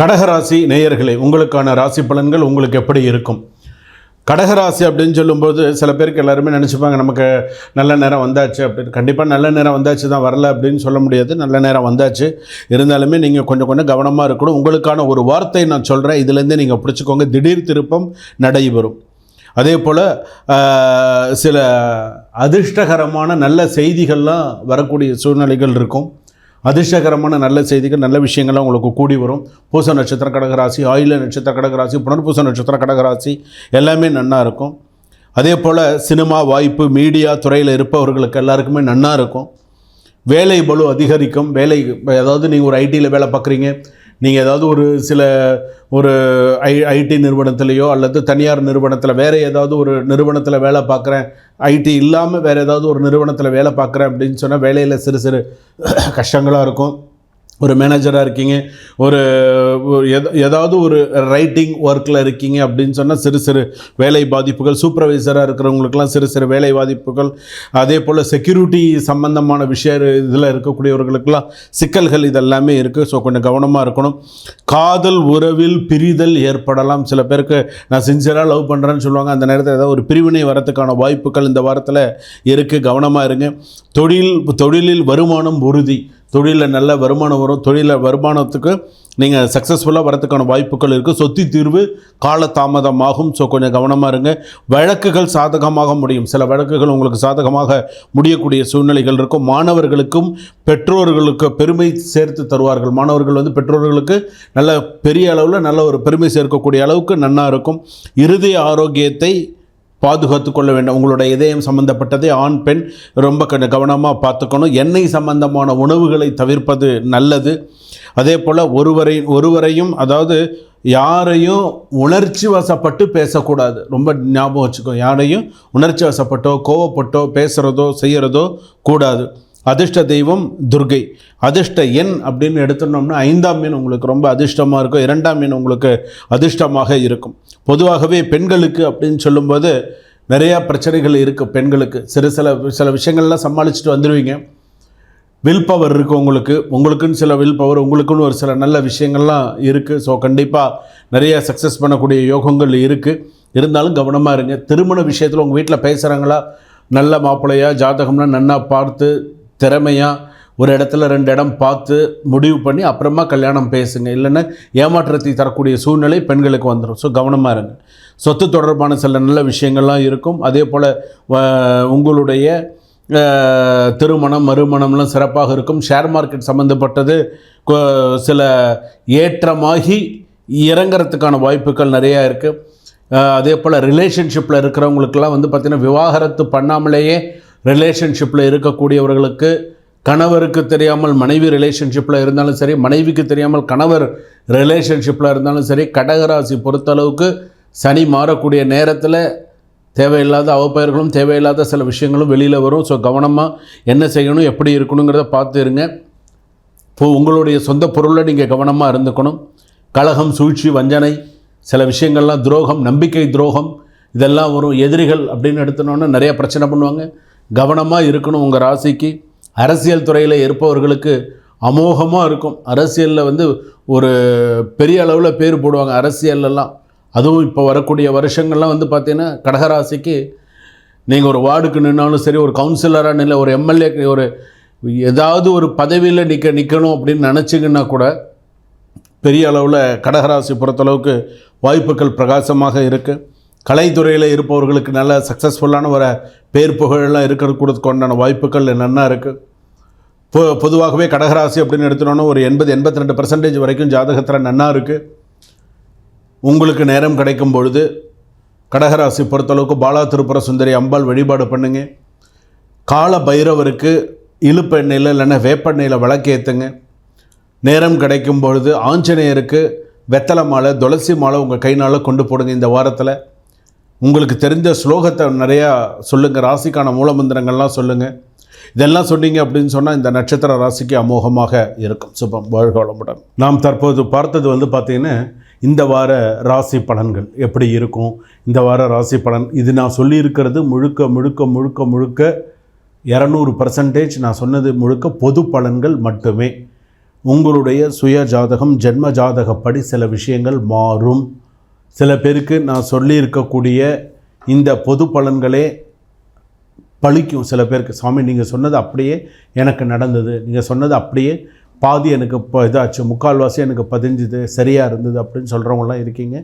கடகராசி நேயர்களே உங்களுக்கான ராசி பலன்கள் உங்களுக்கு எப்படி இருக்கும்? கடகராசி அப்படின்னு சொல்லும்போது சில பேருக்கு எல்லாருமே நினச்சிப்பாங்க நமக்கு நல்ல நேரம் வந்தாச்சு அப்படின்னு. கண்டிப்பாக நல்ல நேரம் வந்தாச்சு தான் வரல அப்படின்னு சொல்ல முடியாது. நல்ல நேரம் வந்தாச்சு. இருந்தாலுமே நீங்கள் கொஞ்சம் கொஞ்சம் கவனமாக இருக்கணும். உங்களுக்கான ஒரு வார்த்தை நான் சொல்கிறேன் இதுலேருந்து நீங்கள் பிடிச்சிக்கோங்க திடீர் திருப்பம் நடைபெறும். அதே போல் சில அதிர்ஷ்டகரமான நல்ல செய்திகள்லாம் வரக்கூடிய சூழ்நிலைகள் இருக்கும். அதிர்ஷ்டகரமான நல்ல செய்திகள் நல்ல விஷயங்கள்லாம் உங்களுக்கு கூடி வரும். பூச நட்சத்திர கடகராசி ஆயுள நட்சத்திர கடகராசி புனர்பூச நட்சத்திர கடகராசி எல்லாமே நன்னா இருக்கும். அதே போல் சினிமா வாய்ப்பு மீடியா துறையில் இருப்பவர்களுக்கு எல்லாருக்குமே நன்னா இருக்கும். வேலை பலு அதிகரிக்கும். வேலை அதாவது நீங்கள் ஒரு ஐடியில் வேலை பார்க்குறீங்க. நீங்கள் ஏதாவது ஒரு சில ஒரு ஐ ஐடி நிறுவனத்திலேயோ அல்லது தனியார் நிறுவனத்தில் வேறு ஏதாவது ஒரு நிறுவனத்தில் வேலை பார்க்குறேன் ஐடி இல்லாமல் வேறு ஏதாவது ஒரு நிறுவனத்தில் வேலை பார்க்குறேன் அப்படின்னு சொன்னால் வேலையில் சிறு சிறு கஷ்டங்களாக இருக்கும். ஒரு மேனேஜராக இருக்கீங்க ஒரு எத- ஏதாவது ஒரு ரைட்டிங் ஒர்க்கில் இருக்கீங்க அப்படின்னு சொன்னால் சிறு சிறு வேலை பாதிப்புகள் சூப்பர்வைசராக இருக்கிறவங்களுக்கெல்லாம் சிறு சிறு வேலை பாதிப்புகள் அதே போல் செக்யூரிட்டி சம்பந்தமான விஷய இதில் இருக்கக்கூடியவர்களுக்கெல்லாம் சிக்கல்கள் இதெல்லாமே இருக்குது ஸோ கொஞ்சம் கவனமாக இருக்கணும். காதல் உறவில் பிரிதல் ஏற்படலாம். சில பேருக்கு நான் சின்சியராக லவ் பண்ணுறேன்னு சொல்லுவாங்க. அந்த நேரத்தில் ஏதாவது ஒரு பிரிவினை வரத்துக்கான வாய்ப்புகள் இந்த வாரத்தில் இருக்குது கவனமாக இருங்க. தொழில் தொழிலில் வருமானம் உறுதி. தொழிலில் நல்ல வருமானம் வரும். தொழிலில் வருமானத்துக்கு நீங்கள் சக்ஸஸ்ஃபுல்லாக வரதுக்கான வாய்ப்புகள் இருக்குது சொத்தி தீர்வு காலதாமதமாகும். ஸோ கொஞ்சம் கவனமாக இருங்க. வழக்குகள் சாதகமாக முடியும். சில வழக்குகள் உங்களுக்கு சாதகமாக முடியக்கூடிய சூழ்நிலைகள் இருக்கும். மாணவர்களுக்கும் பெற்றோர்களுக்கு பெருமை சேர்த்து தருவார்கள். மாணவர்கள் வந்து பெற்றோர்களுக்கு நல்ல பெரிய அளவில் நல்ல ஒரு பெருமை சேர்க்கக்கூடிய அளவுக்கு நன்னாக இருக்கும். இருதய ஆரோக்கியத்தை பாதுகாத்து கொள்ள வேண்டும் உங்களோட இதயம் சம்பந்தப்பட்டதை ஆண் பெண் ரொம்ப கவனமாக பார்த்துக்கணும். எண்ணெய் சம்பந்தமான உணவுகளை தவிர்ப்பது நல்லது. அதே போல் ஒருவரை ஒருவரையும் அதாவது யாரையும் உணர்ச்சி வசப்பட்டு பேசக்கூடாது. ரொம்ப ஞாபகம் வச்சுக்கோ யாரையும் உணர்ச்சி வசப்பட்டோ கோவப்பட்டோ பேசுகிறதோ செய்கிறதோ கூடாது. அதிர்ஷ்ட தெய்வம் துர்கை. அதிர்ஷ்ட எண் அப்படின்னு எடுத்துட்டோம்னா ஐந்தாம் மீன் உங்களுக்கு ரொம்ப அதிர்ஷ்டமாக இருக்கும். இரண்டாம் மீன் உங்களுக்கு அதிர்ஷ்டமாக இருக்கும். பொதுவாகவே பெண்களுக்கு அப்படின்னு சொல்லும்போது நிறையா பிரச்சனைகள் இருக்குது பெண்களுக்கு. சிறு சில சில விஷயங்கள்லாம் சமாளிச்சுட்டு வந்துடுவீங்க வில் பவர் இருக்குது உங்களுக்கு. உங்களுக்குன்னு சில வில் பவர் உங்களுக்குன்னு ஒரு சில நல்ல விஷயங்கள்லாம் இருக்குது ஸோ கண்டிப்பாக நிறைய சக்ஸஸ் பண்ணக்கூடிய யோகங்கள் இருக்குது இருந்தாலும் கவனமாக இருங்க. திருமண விஷயத்தில் உங்கள் வீட்டில் பேசுகிறாங்களா நல்ல மாப்பிள்ளையா ஜாதகம்னா நன்னா பார்த்து திறமையாக ஒரு இடத்துல ரெண்டு இடம் பார்த்து முடிவு பண்ணி அப்புறமா கல்யாணம் பேசுங்க. இல்லைன்னா ஏமாற்றத்தை தரக்கூடிய சூழ்நிலை பெண்களுக்கு வந்துடும் ஸோ கவனமாக இருங்க. சொத்து தொடர்பான சில நல்ல விஷயங்கள்லாம் இருக்கும். அதே போல் உங்களுடைய திருமணம் மறுமணம்லாம் சிறப்பாக இருக்கும். ஷேர் மார்க்கெட் சம்மந்தப்பட்டது சில ஏற்றமாகி இறங்குறதுக்கான வாய்ப்புகள் நிறையா இருக்குது அதே போல் ரிலேஷன்ஷிப்பில் இருக்கிறவங்களுக்கெல்லாம் வந்து பார்த்திங்கன்னா விவாகரத்து பண்ணாமலேயே ரிலேஷன்ஷிப்பில் இருக்கக்கூடியவர்களுக்கு கணவருக்கு தெரியாமல் மனைவி ரிலேஷன்ஷிப்பில் இருந்தாலும் சரி மனைவிக்கு தெரியாமல் கணவர் ரிலேஷன்ஷிப்பில் இருந்தாலும் சரி கடகராசி பொறுத்தளவுக்கு சனி மாறக்கூடிய நேரத்தில் தேவையில்லாத அவப்பெயர்களும் தேவையில்லாத சில விஷயங்களும் வெளியில் வரும். ஸோ கவனமாக என்ன செய்யணும் எப்படி இருக்கணுங்கிறத பார்த்து இருங்க. இப்போ உங்களுடைய சொந்த பொருளை நீங்கள் கவனமாக இருந்துக்கணும். கழகம் சூழ்ச்சி வஞ்சனை சில விஷயங்கள்லாம் துரோகம் நம்பிக்கை துரோகம் இதெல்லாம் வரும். எதிரிகள் அப்படின்னு எடுத்தனோன்னா நிறைய பிரச்சனை பண்ணுவாங்க. கவனமாக இருக்கணும் உங்கள் ராசிக்கு. அரசியல் துறையில் இருப்பவர்களுக்கு அமோகமாக இருக்கும். அரசியலில் வந்து ஒரு பெரிய அளவில் பேர் போடுவாங்க அரசியல்லாம் அதுவும் இப்போ வரக்கூடிய வருஷங்கள்லாம் வந்து பார்த்திங்கன்னா கடகராசிக்கு நீங்கள் ஒரு வார்டுக்கு நின்னாலும் சரி ஒரு கவுன்சிலராக நில்லை ஒரு எம்எல்ஏ ஒரு ஏதாவது ஒரு பதவியில் நிற்க நிற்கணும் அப்படின்னு நினச்சிங்கன்னா கூட பெரிய அளவில் கடகராசி பொறுத்தளவுக்கு வாய்ப்புகள் பிரகாசமாக இருக்குது கலைத்துறையில் இருப்பவர்களுக்கு நல்ல சக்ஸஸ்ஃபுல்லான ஒரு பேர் புகழெல்லாம் இருக்கிறதுக்கு உண்டான வாய்ப்புகள் என்னென்ன இருக்குது பொ பொதுவாகவே கடகராசி அப்படின்னு எடுத்துனோன்னா ஒரு எண்பது எண்பத்தி ரெண்டு பர்சன்டேஜ் வரைக்கும் ஜாதகத்தில் நன்னா இருக்குது உங்களுக்கு நேரம் கிடைக்கும் பொழுது கடகராசி பொறுத்தளவுக்கு பாலா திருப்புர சுந்தரி அம்பாள் வழிபாடு பண்ணுங்க. கால பைரவருக்கு இழுப்பு எண்ணெயில் இல்லைன்னா வேப்பெண்ணெயில் விளக்கேற்றுங்க நேரம் கிடைக்கும் பொழுது ஆஞ்சநேயருக்கு வெத்தலை மாலை துளசி மாலை உங்கள் கைனால் கொண்டு போடுங்க இந்த வாரத்தில். உங்களுக்கு தெரிஞ்ச ஸ்லோகத்தை நிறையா சொல்லுங்கள் ராசிக்கான மூலமந்திரங்கள்லாம் சொல்லுங்கள் இதெல்லாம் சொன்னீங்க அப்படின்னு சொன்னால் இந்த நட்சத்திர ராசிக்கு அமோகமாக இருக்கும். சுபம் வாழ்கோளமுடன் நாம் தற்போது பார்த்தது வந்து பார்த்திங்கன்னா இந்த வார ராசி பலன்கள் எப்படி இருக்கும்? இந்த வார ராசி பலன் இது நான் சொல்லியிருக்கிறது முழுக்க முழுக்க முழுக்க முழுக்க இரநூறு பர்சன்டேஜ் நான் சொன்னது முழுக்க பொது பலன்கள் மட்டுமே. உங்களுடைய சுய ஜாதகம் ஜென்ம ஜாதகப்படி சில விஷயங்கள் மாறும். சில பேருக்கு நான் சொல்லியிருக்கக்கூடிய இந்த பொது பலன்களே பழிக்கும். சில பேருக்கு சாமி நீங்கள் சொன்னது அப்படியே எனக்கு நடந்தது. நீங்கள் சொன்னது அப்படியே பாதி எனக்கு இப்போ இதாச்சு. முக்கால்வாசி எனக்கு பதிஞ்சுது. சரியாக இருந்தது அப்படின்னு சொல்கிறவங்களாம் இருக்கீங்க.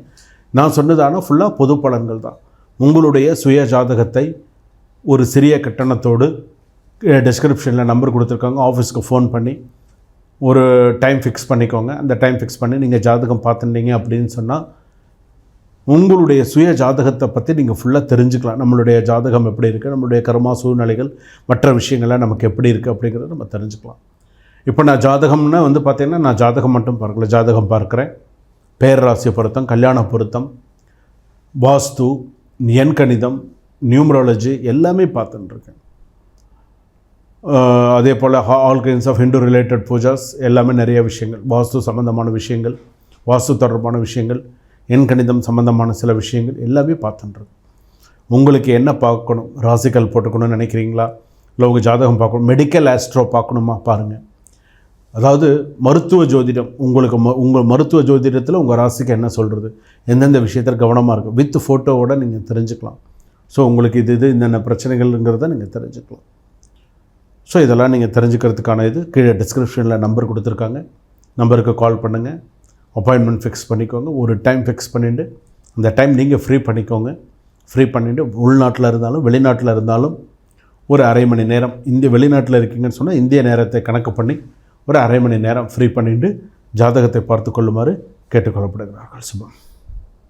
நான் சொன்னது ஆனால் ஃபுல்லாக பொது பலன்கள் தான். உங்களுடைய சுய ஜாதகத்தை ஒரு சிறிய கட்டணத்தோடு டிஸ்கிரிப்ஷனில் நம்பர் கொடுத்துருக்காங்க. ஆஃபீஸ்க்கு ஃபோன் பண்ணி ஒரு டைம் ஃபிக்ஸ் பண்ணிக்கோங்க. அந்த டைம் ஃபிக்ஸ் பண்ணி நீங்கள் ஜாதகம் பார்த்துட்டீங்க அப்படின்னு சொன்னால் உங்களுடைய சுய ஜாதகத்தை பற்றி நீங்கள் ஃபுல்லாக தெரிஞ்சுக்கலாம். நம்மளுடைய ஜாதகம் எப்படி இருக்குது நம்மளுடைய கர்மா சூழ்நிலைகள் மற்ற விஷயங்கள்லாம் நமக்கு எப்படி இருக்குது அப்படிங்கிறத நம்ம தெரிஞ்சுக்கலாம். இப்போ நான் ஜாதகம்னா வந்து பார்த்திங்கன்னா நான் ஜாதகம் மட்டும் பார்க்கல ஜாதகம் பார்க்குறேன். பேரராசி பொருத்தம் கல்யாண பொருத்தம் வாஸ்து எண்கணிதம் நியூமராலஜி எல்லாமே பார்த்துட்டுருக்கேன் அதே போல் all kinds of Hindu related poojas எல்லாமே நிறைய விஷயங்கள் வாஸ்து சம்மந்தமான விஷயங்கள் வாஸ்து தொடர்பான விஷயங்கள் எண் கணிதம் சம்மந்தமான சில விஷயங்கள் எல்லாமே பார்த்துட்டுருக்கு உங்களுக்கு என்ன பார்க்கணும்? ராசிக்கல் போட்டுக்கணும்னு நினைக்கிறீங்களா? இல்லை உங்கள் ஜாதகம் பார்க்கணும்? மெடிக்கல் ஆஸ்ட்ரோ பார்க்கணுமா? பாருங்கள் அதாவது மருத்துவ ஜோதிடம் உங்களுக்கு ம உங்கள் மருத்துவ ஜோதிடத்தில் உங்கள் ராசிக்கு என்ன சொல்கிறது எந்தெந்த விஷயத்தில் கவனமாக இருக்கும் வித் ஃபோட்டோவோட நீங்கள் தெரிஞ்சுக்கலாம். ஸோ உங்களுக்கு இது இது என்னென்ன பிரச்சனைகள்ங்கிறத நீங்கள் தெரிஞ்சுக்கலாம். ஸோ இதெல்லாம் நீங்கள் தெரிஞ்சுக்கிறதுக்கான இது கீழே டிஸ்கிரிப்ஷனில் நம்பர் கொடுத்துருக்காங்க. நம்பருக்கு கால் பண்ணுங்கள் அப்பாயின்மெண்ட் ஃபிக்ஸ் பண்ணிக்கோங்க. ஒரு டைம் ஃபிக்ஸ் பண்ணிவிட்டு அந்த டைம் நீங்கள் ஃப்ரீ பண்ணிக்கோங்க. ஃப்ரீ பண்ணிவிட்டு உள்நாட்டில் இருந்தாலும் வெளிநாட்டில் இருந்தாலும் ஒரு அரை மணி நேரம் இந்திய வெளிநாட்டில் இருக்கீங்கன்னு சொன்னால் இந்திய நேரத்தை கணக்கு பண்ணி ஒரு அரை மணி நேரம் ஃப்ரீ பண்ணிவிட்டு ஜாதகத்தை பார்த்து கொள்ளுமாறு கேட்டுக்கொள்ளப்படுகிறார்கள். சுபம்.